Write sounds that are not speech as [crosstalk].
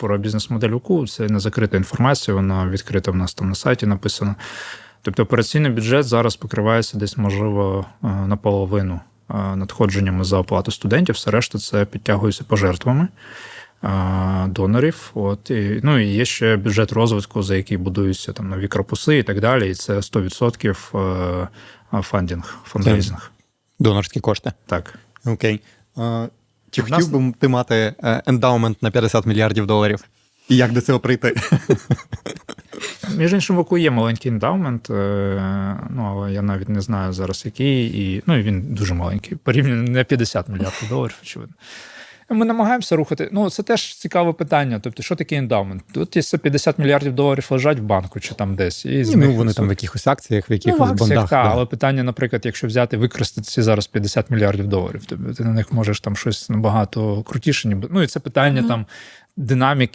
про бізнес-модель УКУ. Це не закрита інформація, вона відкрита в нас там на сайті написано. Тобто операційний бюджет зараз покривається десь, можливо, е, наполовину е, надходженнями за оплату студентів, все решта це підтягується пожертвами е, донорів. От, і, ну, і є ще бюджет розвитку, за який будуються там нові корпуси і так далі. І це 100% е, фандінг, фандрейзинг. Донорські кошти. Так. Окей. Чи нас- хотів би ти мати ендаумент на 50 мільярдів доларів? І як до цього прийти? [laughs] Між іншим, в ОКУ є маленький ендаумент, ну але я навіть не знаю зараз який, і ну і він дуже маленький. Порівняно не 50 мільярдів доларів, очевидно. Ми намагаємося рухати. Ну, це теж цікаве питання. Тобто, що таке ендаумент? Тут є 50 мільярдів доларів лежать в банку чи там десь. І з ну, них ну вони там в якихось акціях, в Ну, в акціях, бондах. та, да. але питання, наприклад, якщо взяти, використати ці зараз 50 мільярдів доларів, тобто ти на них можеш там щось набагато крутіше, ніби. Ну і це питання там динаміки